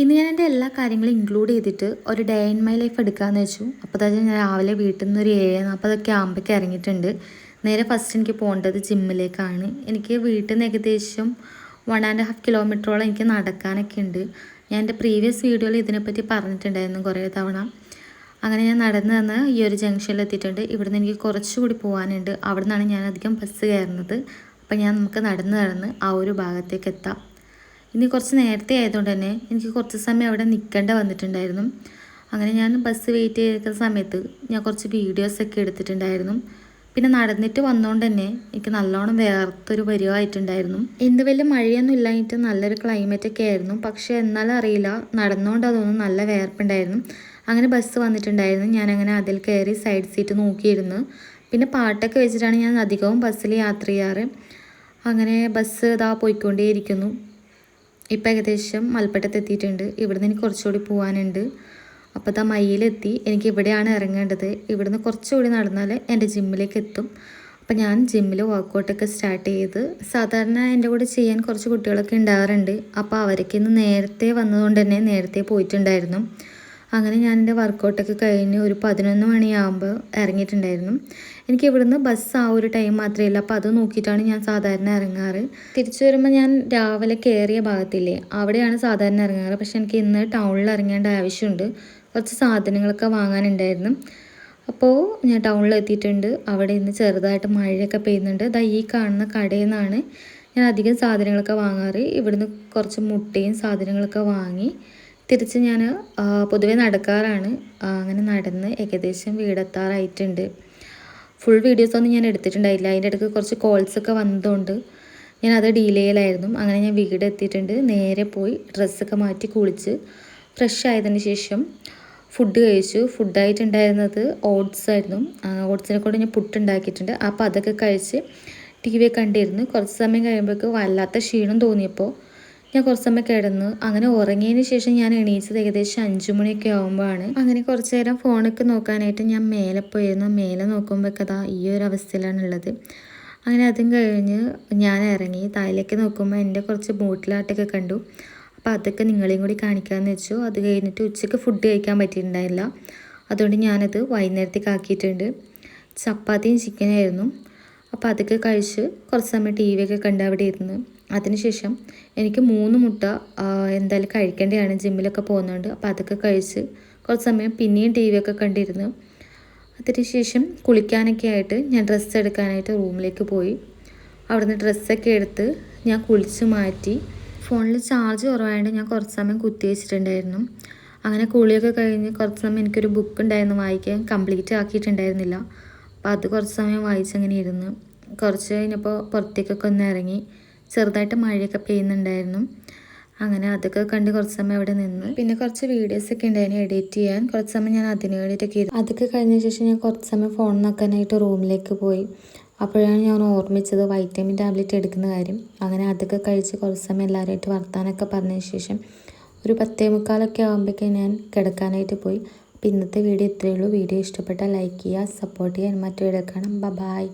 ഇന്ന് ഞാൻ എന്റെ എല്ലാ കാര്യങ്ങളും ഇൻക്ലൂഡ് ചെയ്തിട്ട് ഒരു ഡേ ഇൻ മൈ ലൈഫ് എടുക്കാമെന്ന് വെച്ചു. അപ്പോൾ ഞാൻ രാവിലെ വീട്ടിൽ നിന്ന് ഒരു ഏഴ് നാൽപ്പതൊക്കെ ആകുമ്പോഴേക്ക് ഇറങ്ങിയിട്ടുണ്ട്. നേരെ ഫസ്റ്റ് എനിക്ക് പോകേണ്ടത് ജിമ്മിലേക്കാണ് എനിക്ക് വീട്ടിൽ നിന്ന് ഏകദേശം വൺ ആൻഡ് ഹാഫ് കിലോമീറ്ററോളം എനിക്ക് നടക്കാനൊക്കെ ഉണ്ട്. ഞാൻ എന്റെ പ്രീവിയസ് വീഡിയോയിൽ ഇതിനെപ്പറ്റി പറഞ്ഞിട്ടുണ്ടായിരുന്നു കുറേ തവണ. അങ്ങനെ ഞാൻ നടന്ന് തന്ന് ഈ ഒരു ജംഗ്ഷനിൽ എത്തിയിട്ടുണ്ട്. ഇവിടുന്ന് എനിക്ക് കുറച്ചുകൂടി പോകാനുണ്ട് അവിടെ നിന്നാണ് ഞാൻ അധികം ബസ് കയറുന്നത്. അപ്പം ഞാൻ നമുക്ക് നടന്ന് നടന്ന് ആ ഒരു ഭാഗത്തേക്ക് എത്താം. ഇനി കുറച്ച് നേരത്തെ ആയതുകൊണ്ട് തന്നെ എനിക്ക് കുറച്ച് സമയം അവിടെ നിൽക്കേണ്ട വന്നിട്ടുണ്ടായിരുന്നു. അങ്ങനെ ഞാൻ ബസ് വെയിറ്റ് ചെയ്തിരിക്കുന്ന സമയത്ത് ഞാൻ കുറച്ച് വീഡിയോസൊക്കെ എടുത്തിട്ടുണ്ടായിരുന്നു. പിന്നെ നടന്നിട്ട് വന്നുകൊണ്ട് തന്നെ എനിക്ക് നല്ലോണം വേർത്തൊരു പരിവായിട്ടുണ്ടായിരുന്നു. എന്ത് വലിയ മഴയൊന്നും ഇല്ലായിട്ട് നല്ലൊരു ക്ലൈമറ്റ് ഒക്കെ ആയിരുന്നു. പക്ഷേ എന്നാലും അറിയില്ല നടന്നുകൊണ്ട് അതൊന്നും നല്ല വേർപ്പുണ്ടായിരുന്നു. അങ്ങനെ ബസ് വന്നിട്ടുണ്ടായിരുന്നു. ഞാനങ്ങനെ അതിൽ കയറി സൈഡ് സീറ്റ് നോക്കിയിരുന്നു. പിന്നെ പാട്ടൊക്കെ വെച്ചിട്ടാണ് ഞാൻ അധികവും ബസ്സിൽ യാത്ര ചെയ്യാറ്. അങ്ങനെ ബസ് ഇതാ പോയിക്കൊണ്ടേയിരിക്കുന്നു. ഇപ്പം ഏകദേശം മൽപ്പട്ടത്ത് എത്തിയിട്ടുണ്ട്. ഇവിടുന്ന് എനിക്ക് കുറച്ചുകൂടി പോകാനുണ്ട് അപ്പോൾ ഇതാ മയ്യിലെത്തി എനിക്ക് ഇവിടെയാണ് ഇറങ്ങേണ്ടത്. ഇവിടുന്ന് കുറച്ചുകൂടി നടന്നാൽ എന്റെ ജിമ്മിലേക്ക് എത്തും. അപ്പം ഞാൻ ജിമ്മിൽ വർക്കൗട്ടൊക്കെ സ്റ്റാർട്ട് ചെയ്ത് സാധാരണ എന്റെ കൂടെ ചെയ്യാൻ കുറച്ച് കുട്ടികളൊക്കെ ഉണ്ടാകാറുണ്ട് അപ്പോൾ അവരൊക്കെ ഇന്ന് നേരത്തെ വന്നതുകൊണ്ട് തന്നെ നേരത്തെ പോയിട്ടുണ്ടായിരുന്നു. അങ്ങനെ ഞാൻ എന്റെ വർക്കൗട്ടൊക്കെ കഴിഞ്ഞ് ഒരു പതിനൊന്ന് മണിയാകുമ്പോൾ ഇറങ്ങിയിട്ടുണ്ടായിരുന്നു എനിക്ക് ഇവിടുന്ന് ബസ് ആ ഒരു ടൈം മാത്രമേ ഉള്ളൂ. അപ്പോൾ അത് നോക്കിയിട്ടാണ് ഞാൻ സാധാരണ ഇറങ്ങാറ് തിരിച്ചു വരുമ്പോൾ ഞാൻ രാവിലെ കയറിയ ഭാഗത്തില്ലേ അവിടെയാണ് സാധാരണ ഇറങ്ങാറ് പക്ഷെ എനിക്ക് ഇന്ന് ടൗണിൽ ഇറങ്ങേണ്ട ആവശ്യമുണ്ട്. കുറച്ച് സാധനങ്ങളൊക്കെ വാങ്ങാനുണ്ടായിരുന്നു. അപ്പോൾ ഞാൻ ടൗണിൽ എത്തിയിട്ടുണ്ട്. അവിടെ ഇന്ന് ചെറുതായിട്ട് മഴയൊക്കെ പെയ്യുന്നുണ്ട്. ദാ ഈ കാണുന്ന കടയിൽ നിന്നാണ് ഞാൻ അധികം സാധനങ്ങളൊക്കെ വാങ്ങാറ്. ഇവിടുന്ന് കുറച്ച് മുട്ടയും സാധനങ്ങളൊക്കെ വാങ്ങി തിരിച്ച് ഞാൻ പൊതുവെ നടക്കാറാണ്. അങ്ങനെ നടന്ന് ഏകദേശം വീടെത്താറായിട്ടുണ്ട്. ഫുൾ വീഡിയോസൊന്നും ഞാൻ എടുത്തിട്ടുണ്ടായില്ല. അതിന്റെ ഇടയ്ക്ക് കുറച്ച് കോൾസൊക്കെ വന്നതുകൊണ്ട് ഞാൻ അത് ഡീലേയിലായിരുന്നു അങ്ങനെ ഞാൻ വീട് എത്തിയിട്ടുണ്ട്. നേരെ പോയി ഡ്രസ്സൊക്കെ മാറ്റി കുളിച്ച് ഫ്രഷ് ആയതിന് ശേഷം ഫുഡ് കഴിച്ചു. ഫുഡായിട്ടുണ്ടായിരുന്നത് ഓട്സ് ആയിരുന്നു. ഓട്സിനെ കൊണ്ട് ഞാൻ പുട്ടുണ്ടാക്കിയിട്ടുണ്ട് അപ്പോൾ അതൊക്കെ കഴിച്ച് ടി വി കണ്ടിരുന്നു. കുറച്ച് സമയം കഴിയുമ്പോഴേക്ക് വല്ലാത്ത ക്ഷീണം തോന്നിയപ്പോൾ ഞാൻ കുറച്ച് സമയം കിടന്നു. അങ്ങനെ ഉറങ്ങിയതിന് ശേഷം ഞാൻ എണീച്ചത് ഏകദേശം അഞ്ചു മണിയൊക്കെ ആകുമ്പോഴാണ് അങ്ങനെ കുറച്ച് നേരം ഫോണൊക്കെ നോക്കാനായിട്ട് ഞാൻ മേലെ പോയിരുന്നു. മേലെ നോക്കുമ്പോഴൊക്കെ അതാ ഈ ഒരു അവസ്ഥയിലാണ് ഉള്ളത്. അങ്ങനെ അതും കഴിഞ്ഞ് ഞാൻ ഇറങ്ങി. താഴേക്ക് നോക്കുമ്പോൾ എന്റെ കുറച്ച് ബോട്ടിലാട്ടൊക്കെ കണ്ടു. അപ്പോൾ അതൊക്കെ നിങ്ങളെയും കൂടി കാണിക്കാമെന്ന് വെച്ചു. അത് കഴിഞ്ഞിട്ട് ഉച്ചയ്ക്ക് ഫുഡ് കഴിക്കാൻ പറ്റിയിട്ടുണ്ടായില്ല. അതുകൊണ്ട് ഞാനത് വൈകുന്നേരത്തേക്ക് ആക്കിയിട്ടുണ്ട്. ചപ്പാത്തിയും ചിക്കനായിരുന്നു അപ്പോൾ അതൊക്കെ കഴിച്ച് കുറച്ച് സമയം ടി വി ഒക്കെ കണ്ട് അവിടെ ഇരുന്ന്. അതിനുശേഷം എനിക്ക് മൂന്ന് മുട്ട എന്തായാലും കഴിക്കേണ്ടതാണ് ജിമ്മിലൊക്കെ പോകുന്നുണ്ട്. അപ്പോൾ അതൊക്കെ കഴിച്ച് കുറച്ച് സമയം പിന്നെയും ടി വി ഒക്കെ കണ്ടിരുന്നു. അതിനുശേഷം കുളിക്കാനൊക്കെ ആയിട്ട് ഞാൻ ഡ്രസ്സ് എടുക്കാനായിട്ട് റൂമിലേക്ക് പോയി. അവിടുന്ന് ഡ്രസ്സൊക്കെ എടുത്ത് ഞാൻ കുളിച്ച് മാറ്റി. ഫോണിൽ ചാർജ് കുറവായതുകൊണ്ട് ഞാൻ കുറച്ച് സമയം കുത്തി വെച്ചിട്ടുണ്ടായിരുന്നു. അങ്ങനെ കുളിയൊക്കെ കഴിഞ്ഞ് കുറച്ച് സമയം എനിക്കൊരു ബുക്ക് ഉണ്ടായിരുന്നു വായിക്കാൻ കംപ്ലീറ്റ് ആക്കിയിട്ടുണ്ടായിരുന്നില്ല. അപ്പോൾ അത് കുറച്ച് സമയം വായിച്ചങ്ങനെ ഇരുന്ന്. കുറച്ച് കഴിഞ്ഞപ്പോൾ പുറത്തേക്കൊക്കെ ഒന്ന് ഇറങ്ങി ചെറുതായിട്ട് മഴയൊക്കെ പെയ്യുന്നുണ്ടായിരുന്നു. അങ്ങനെ അതൊക്കെ കണ്ട് കുറച്ച് സമയം അവിടെ നിന്ന്. പിന്നെ കുറച്ച് വീഡിയോസ് ഒക്കെ ഉണ്ടായിരുന്നു എഡിറ്റ് ചെയ്യാൻ. കുറച്ച് സമയം ഞാൻ അതിന് വേണ്ടിയിട്ടൊക്കെ ഇരുന്നു. അതൊക്കെ കഴിഞ്ഞ ശേഷം ഞാൻ കുറച്ച് സമയം ഫോൺ നോക്കാനായിട്ട് റൂമിലേക്ക് പോയി. അപ്പോഴാണ് ഞാൻ ഓർമ്മിച്ചത് വൈറ്റമിൻ ടാബ്ലറ്റ് എടുക്കുന്ന കാര്യം. അങ്ങനെ അതൊക്കെ കഴിച്ച് കുറച്ച് സമയം എല്ലാവരുമായിട്ട് വർത്താനൊക്കെ പറഞ്ഞതിന് ശേഷം ഒരു പത്തേ മുക്കാലൊക്കെ ആകുമ്പോഴേക്കും ഞാൻ കിടക്കാനായിട്ട് പോയി. അപ്പോൾ ഇന്നത്തെ വീഡിയോ ഇത്രയേ ഉള്ളൂ. വീഡിയോ ഇഷ്ടപ്പെട്ടാൽ ലൈക്ക് ചെയ്യുക സപ്പോർട്ട് ചെയ്യാൻ മറ്റു വീഡിയോ കാണാം. ബൈ